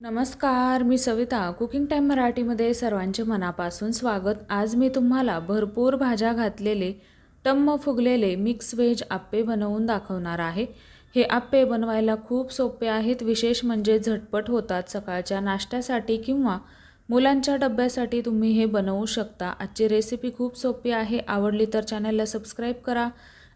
नमस्कार मी Savita. Cooking time मराठीमध्ये सर्वांचे मनापासून स्वागत. आज मी तुम्हाला भरपूर भाज्या घातलेले टम्म फुगलेले मिक्स व्हेज आप्पे बनवून दाखवणार आहे. हे आप्पे बनवायला खूप सोपे आहेत. विशेष म्हणजे झटपट होतात सकाळच्या नाश्त्यासाठी किंवा मुलांच्या डब्यासाठी तुम्ही हे बनवू शकता. आजची रेसिपी खूप सोपी आहे. आवडली तर चॅनलला सबस्क्राईब करा.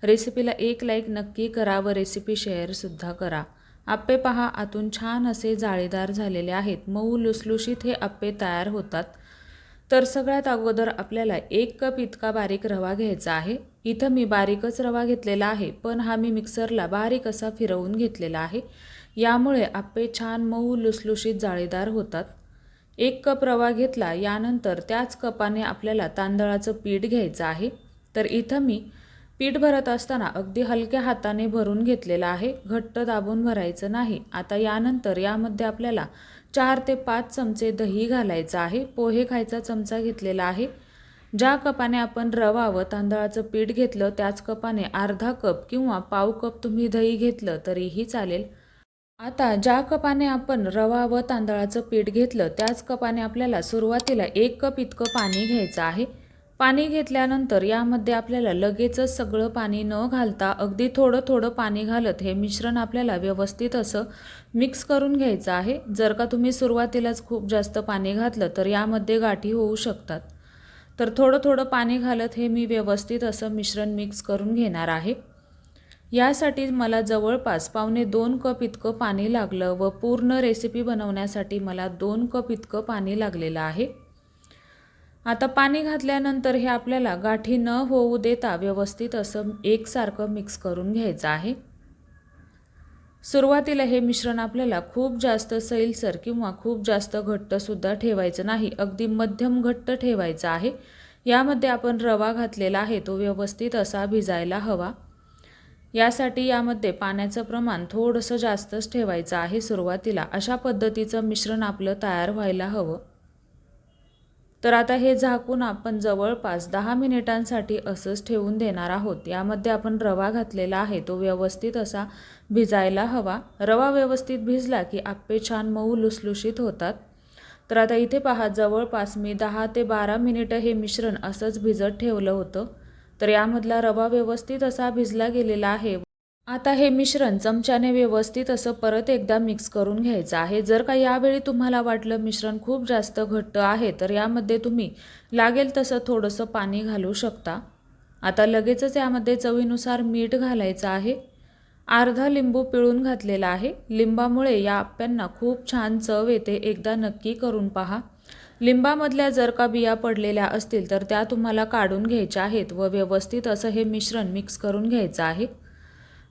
रेसिपीला एक लाईक नक्की करा व रेसिपी शेअरसुद्धा करा. आप्पे पहा आतून छान असे जाळीदार झालेले आहेत. मऊ लुसलुशीत हे आप्पे तयार होतात. तर सगळ्यात अगोदर आपल्याला एक कप इतका बारीक रवा घ्यायचा आहे. इथं मी बारीकच रवा घेतलेला आहे पण हा मी मिक्सरला बारीक असा फिरवून घेतलेला आहे. यामुळे आप्पे छान मऊ लुसलुशीत जाळीदार होतात. एक कप रवा घेतला यानंतर त्याच कपाने आपल्याला तांदळाचं पीठ घ्यायचं आहे. तर इथं मी पीठ भरत असताना अगदी हलक्या हाताने भरून घेतलेलं आहे. घट्ट दाबून भरायचं नाही. आता यानंतर यामध्ये आपल्याला चार ते पाच चमचे दही घालायचं आहे. पोहे खायचा चमचा घेतलेला आहे. ज्या कपाने आपण रवा व तांदळाचं पीठ घेतलं त्याच कपाने अर्धा कप किंवा पाव कप तुम्ही दही घेतलं तरीही चालेल. आता ज्या कपाने आपण रवा व तांदळाचं पीठ घेतलं त्याच कपाने आपल्याला सुरुवातीला एक कप इतकं पाणी घ्यायचं आहे. पाणी घेतल्यानंतर यामध्ये आपल्याला लगेचच सगळं पाणी न घालता अगदी थोडं थोडं पाणी घालत हे मिश्रण आपल्याला व्यवस्थित असं मिक्स करून घ्यायचं आहे. जर का तुम्ही सुरुवातीलाच खूप जास्त पाणी घातलं तर यामध्ये गाठी होऊ शकतात. तर थोडं थोडं पाणी घालत हे मी व्यवस्थित असं मिश्रण मिक्स करून घेणार आहे. यासाठी मला जवळपास पावणे दोन कप इतकं पाणी लागलं व पूर्ण रेसिपी बनवण्यासाठी मला दोन कप इतकं पाणी लागलेलं आहे. आता पाणी घातल्यानंतर हे आपल्याला गाठी न होऊ देता व्यवस्थित असं एकसारखं मिक्स करून घ्यायचं आहे. सुरुवातीला हे मिश्रण आपल्याला खूप जास्त सैलसर किंवा खूप जास्त घट्टसुद्धा ठेवायचं नाही अगदी मध्यम घट्ट ठेवायचं आहे. यामध्ये आपण रवा घातलेला आहे तो व्यवस्थित असा भिजायला हवा. यासाठी यामध्ये पाण्याचं प्रमाण थोडंसं जास्तच ठेवायचं आहे सुरुवातीला. अशा पद्धतीचं मिश्रण आपलं तयार व्हायला हवं. तर आता हे झाकून आपण जवळपास दहा मिनिटांसाठी असंच ठेवून देणार आहोत. यामध्ये आपण रवा घातलेला आहे तो व्यवस्थित असा भिजायला हवा. रवा व्यवस्थित भिजला की आप्पे छान मऊ लुसलुशीत होतात. तर आता इथे पहा जवळपास मी दहा ते बारा मिनिटं हे मिश्रण असंच भिजत ठेवलं होतं. तर यामधला रवा व्यवस्थित असा भिजला गेलेला आहे. आता हे मिश्रण चमच्याने व्यवस्थित असं परत एकदा मिक्स करून घ्यायचं आहे. जर का यावेळी तुम्हाला वाटलं मिश्रण खूप जास्त घट्ट आहे तर यामध्ये तुम्ही लागेल तसं थोडंसं पाणी घालू शकता. आता लगेचच यामध्ये चवीनुसार मीठ घालायचं आहे. अर्धा लिंबू पिळून घातलेला आहे. लिंबामुळे या आप्यांना खूप छान चव येते. एकदा नक्की करून पहा. लिंबामधल्या जर का बिया पडलेल्या असतील तर त्या तुम्हाला काढून घ्यायच्या आहेत व व्यवस्थित असं हे मिश्रण मिक्स करून घ्यायचं आहे.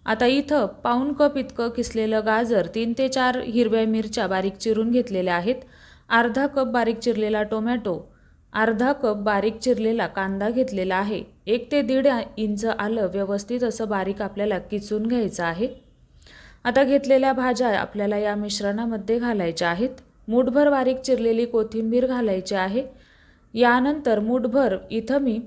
आता इथं पाऊन कप इतकं किसलेलं गाजर तीन ते चार हिरव्या मिरच्या बारीक चिरून घेतलेल्या आहेत. अर्धा कप बारीक चिरलेला टोमॅटो अर्धा कप बारीक चिरलेला कांदा घेतलेला आहे. एक ते दीड इंच आलं व्यवस्थित असं बारीक आपल्याला किचून घ्यायचं आहे. आता घेतलेल्या भाज्या आपल्याला या मिश्रणामध्ये घालायच्या आहेत. मूठभर बारीक चिरलेली कोथिंबीर घालायची आहे. यानंतर मूठभर इथं मी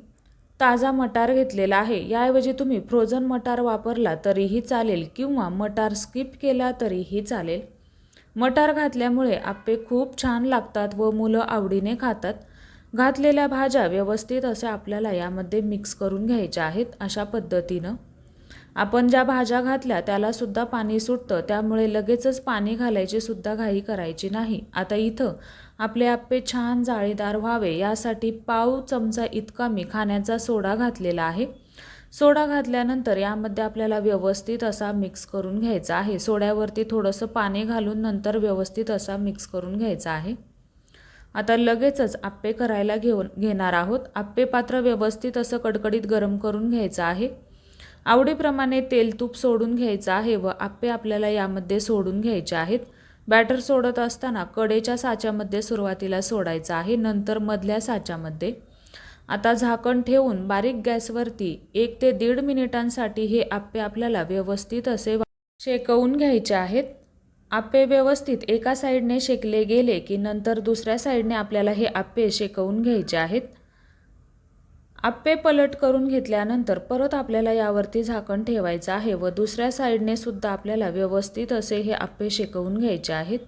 ताजा मटार घेतलेला आहे. याऐवजी तुम्ही फ्रोझन मटार वापरला तरीही चालेल किंवा मटार स्किप केला तरीही चालेल. मटार घातल्यामुळे आप्पे खूप छान लागतात व मुलं आवडीने खातात. घातलेल्या भाज्या व्यवस्थित असे आपल्याला यामध्ये मिक्स करून घ्यायच्या आहेत अशा पद्धतीनं. आपण ज्या भाज्या घातल्या त्यालासुद्धा पाणी सुटतं त्यामुळे लगेचच पाणी घालायची सुद्धा घाई करायची नाही. आता इथं आपले आप्पे छान जाळीदार व्हावे यासाठी पाव चमचा इतका मी खाण्याचा सोडा घातलेला आहे. सोडा घातल्यानंतर यामध्ये आपल्याला व्यवस्थित असा मिक्स करून घ्यायचा आहे. सोड्यावरती थोडंसं पाणी घालून नंतर व्यवस्थित असा मिक्स करून घ्यायचा आहे. आता लगेचच आप्पे करायला घेऊन घेणार आहोत. आप्पे पात्र व्यवस्थित असं कडकडीत गरम करून घ्यायचं आहे. आवडीप्रमाणे तेल तूप सोडून घ्यायचं आहे व आप्पे आपल्याला यामध्ये सोडून घ्यायचे आहेत. बॅटर सोडत असताना कडेच्या साच्यामध्ये सुरुवातीला सोडायचं आहे नंतर मधल्या साच्यामध्ये. आता झाकण ठेवून बारीक गॅसवरती एक ते दीड मिनिटांसाठी हे आप्पे आपल्याला व्यवस्थित असे शेकवून घ्यायचे आहेत. आप्पे व्यवस्थित एका साईडने शेकले गेले की नंतर दुसऱ्या साईडने आपल्याला हे आप्पे शेकवून घ्यायचे आहेत. आप्पे पलट करून घेतल्यानंतर परत आपल्याला यावरती झाकण ठेवायचं आहे व दुसऱ्या साईडने सुद्धा आपल्याला व्यवस्थित असे हे आप्पे शेकवून घ्यायचे आहेत.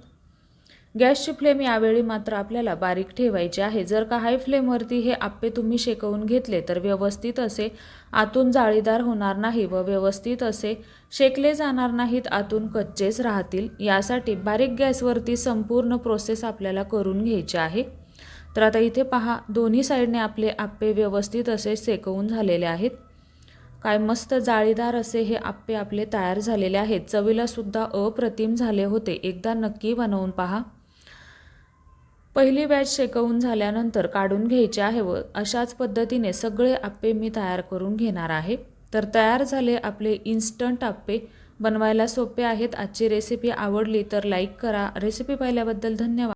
गॅसची फ्लेम यावेळी मात्र आपल्याला बारीक ठेवायची आहे. जर का हाय फ्लेमवरती हे आप्पे तुम्ही शेकवून घेतले तर व्यवस्थित असे आतून जाळीदार होणार नाही व व्यवस्थित असे शेकले जाणार नाहीत आतून कच्चेच राहतील. यासाठी बारीक गॅसवरती संपूर्ण प्रोसेस आपल्याला करून घ्यायची आहे. तर आता इथे पहा दोन्ही साईडने आपले आप्पे व्यवस्थित असे शेकवून झालेले आहेत. काय मस्त जाळीदार असे हे आप्पे आपले तयार झालेले आहेत. चवीला सुद्धा अप्रतिम झाले होते. एकदा नक्की बनवून पहा. पहिली बॅच शेकवून झाल्यानंतर काढून घ्यायचे आहे व अशाच पद्धतीने सगळे आप्पे मी तयार करून घेणार आहे. तर तयार झाले आपले इन्स्टंट आप्पे. बनवायला सोपे आहेत. आजची रेसिपी आवडली तर लाईक करा. रेसिपी पाहिल्याबद्दल धन्यवाद.